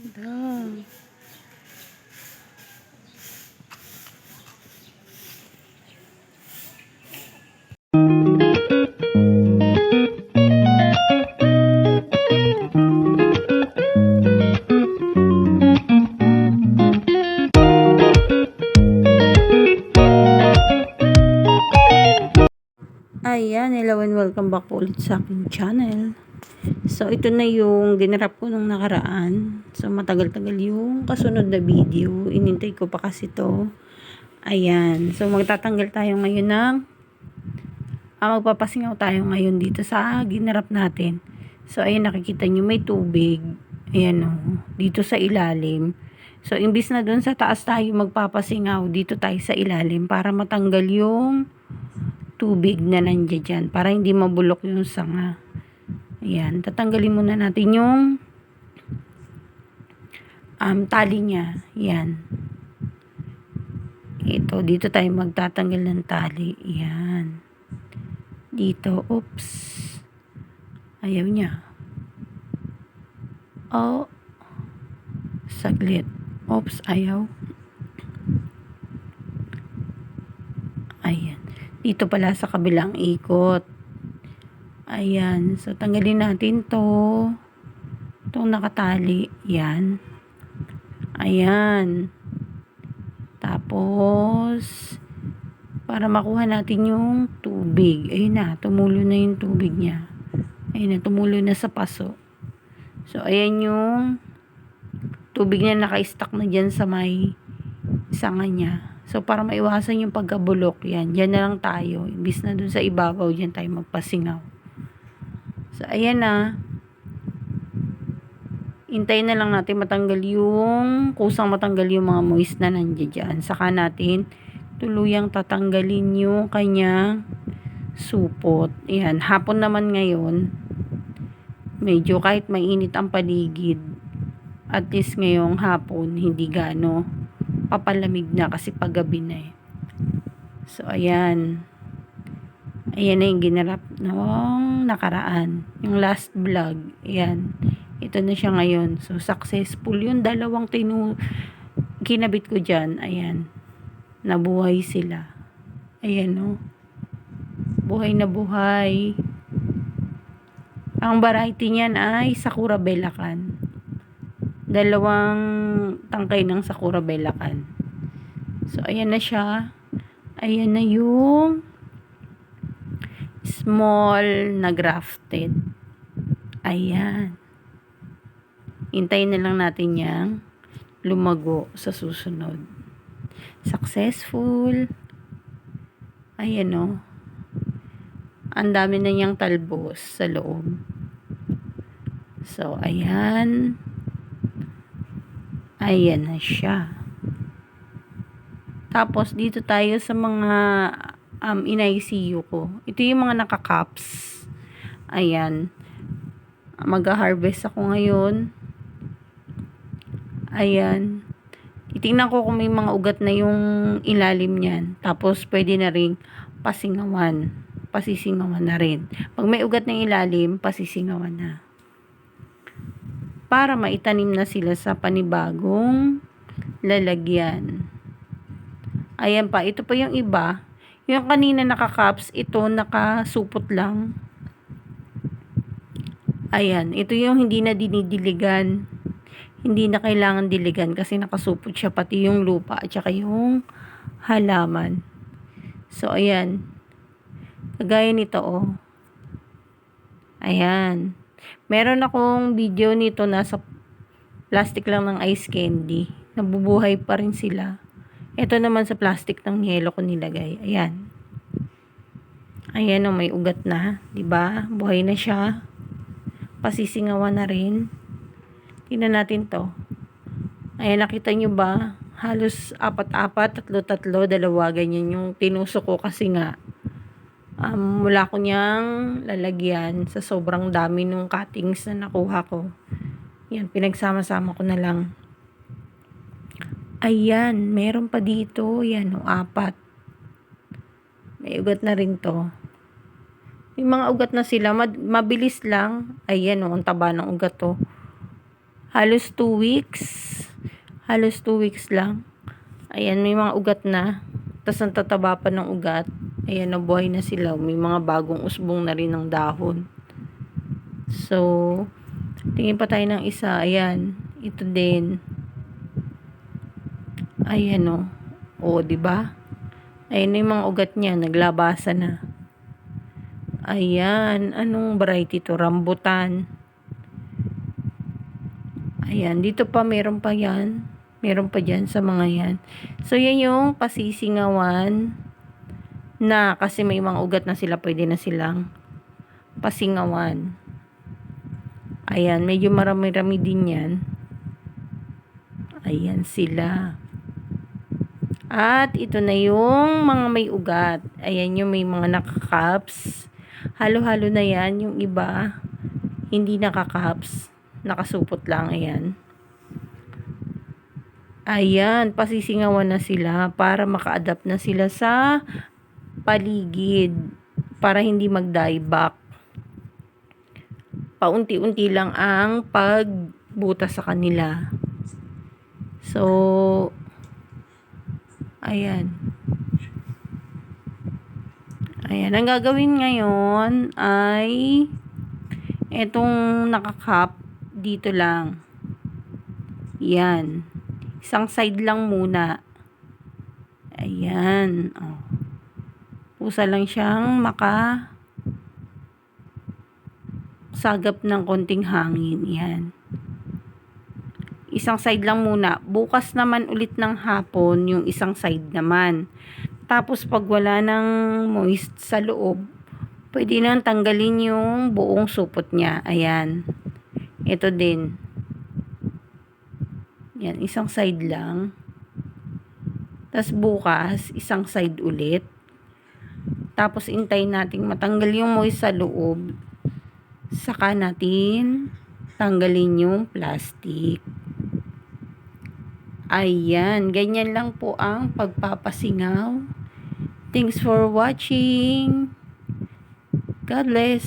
Da. Ayan, hello and welcome back po ulit sa aking channel. So, ito na yung dinarap ko nung nakaraan. So, matagal-tagal yung kasunod na video. Inintay ko pa kasi to. Ayan. So, magtatanggal tayo ngayon ng ah, magpapasingaw tayo ngayon dito sa ginarap natin. So, ayan, nakikita nyo may tubig. Ayan o. Dito sa ilalim. So, imbis na dun sa taas tayo magpapasingaw, dito tayo sa ilalim para matanggal yung tubig na nandiyan dyan para hindi mabulok yung sanga. Ayan, tatanggalin muna natin yung um, tali niya. Ayan. Ito, dito tayo magtatanggal ng tali. Ayan. Dito, oops. Ayaw niya. Oh. Saglit. Oops, ayaw. Ayan. Dito pala sa kabilang ikot. Ayan. So, tanggalin natin to. Itong nakatali. Yan. Ayan. Tapos, para makuha natin yung tubig. Ayun na. Tumulo na yung tubig niya. Ayun na. Tumulo na sa paso. So, ayan yung tubig niya naka-stack na dyan sa may sanga niya. So, para maiwasan yung pagkabulok, yan. Diyan na lang tayo. Imbis na dun sa ibabaw, diyan tayo magpasingaw. So, ayan na. Hintayin na lang natin matanggal yung, kusang matanggal yung mga moist na nandiyan. Saka natin tuluyang tatanggalin yung kanyang supot. Ayan, hapon naman ngayon. Medyo kahit mainit ang paligid. At least ngayong hapon, hindi gano papalamig na kasi paggabi na eh. So, ayan. Ayan na yung ginarap noong nakaraan. Yung last vlog. Ayan. Ito na siya ngayon. So, successful yung dalawang tinu kinabit ko dyan. Ayan. Nabuhay sila. Ayan, no. Buhay na buhay. Ang variety niyan ay Sakura Belacan. Dalawang tangkay ng Sakura Belacan. So, ayan na siya. Ayan na yung small na grafted. Ayan. Hintayin na lang natin yang lumago sa susunod. Successful. Ayan o. Ang dami na niyang talbos sa loob. So, ayan. Ayan na siya. Tapos, dito tayo sa mga um, in-ICU ko. Ito yung mga naka-caps. Ayan. Mag-harvest ako ngayon. Ayan. Itingnan ko kung may mga ugat na yung ilalim niyan. Tapos, pwede na rin pasingawan. Pasisingawan na rin. Pag may ugat na ilalim, pasisingawan na para maitanim na sila sa panibagong lalagyan. Ayan pa, ito pa yung iba. Yung kanina naka-caps, ito nakasupot lang. Ayan, ito yung hindi na dinidiligan. Hindi na kailangan diligan kasi nakasupot siya pati yung lupa at saka yung halaman. So, ayan. Kagaya nito, oh. Ayan. Meron akong video nito nasa plastic lang ng ice candy. Nabubuhay pa rin sila. Ito naman sa plastic ng yelo ko nilagay. Ayan. Ayan o, oh, may ugat na. ba diba? Buhay na siya. Pasisingawan na rin. Tingnan natin to. Ayan, nakita nyo ba? Halos apat-apat, tatlo-tatlo, dalawa, ganyan yung tinusok ko kasi nga um, mula ko niyang lalagyan sa sobrang dami nung cuttings na nakuha ko. Yan, pinagsama-sama ko na lang. Ayan, meron pa dito. Yan, o, apat. May ugat na rin to. May mga ugat na sila. Mabilis lang. Ayan, o, ang taba ng ugat to. halos 2 weeks. Halos 2 weeks lang. Ayan, may mga ugat na. Tapos ang tataba pa ng ugat. Ayan, nabuhay na sila. May mga bagong usbong na rin ng dahon. So, tingin pa tayo ng isa. Ayan, ito din. Ayan o. O, di ba? Ayan yung mga ugat niya. Naglabasa na. Ayan. Anong variety to? Rambutan. Ayan. Dito pa meron pa yan. Meron pa dyan sa mga yan. So, yan yung pasisingawan na kasi may mga ugat na sila. Pwede na silang pasingawan. Ayan. Medyo marami-rami din yan. Ayan sila. At ito na yung mga may ugat. Ayan yung may mga nakakaps. Halo-halo na yan. Yung iba, hindi nakakaps. Nakasupot lang. Ayan. Ayan, pasisingawan na sila para maka-adapt na sila sa paligid. Para hindi mag-dieback. Paunti-unti lang ang pagbuta sa kanila. So, ayan. Ayan, ang gagawin ngayon ay etong nakakap dito lang. Yan. Isang side lang muna. Ayan. Oh. Pusa lang siyang maka sagap ng konting hangin. Yan. Isang side lang muna. Bukas naman ulit ng hapon yung isang side naman. Tapos pag wala ng moist sa loob, pwede nang tanggalin yung buong supot niya. Ayan. Ito din. Yan, isang side lang. Tapos bukas, isang side ulit. Tapos intay nating matanggal yung moist sa loob. Saka natin tanggalin yung plastic. Ayan, ganyan lang po ang pagpapasingaw. Thanks for watching. God bless.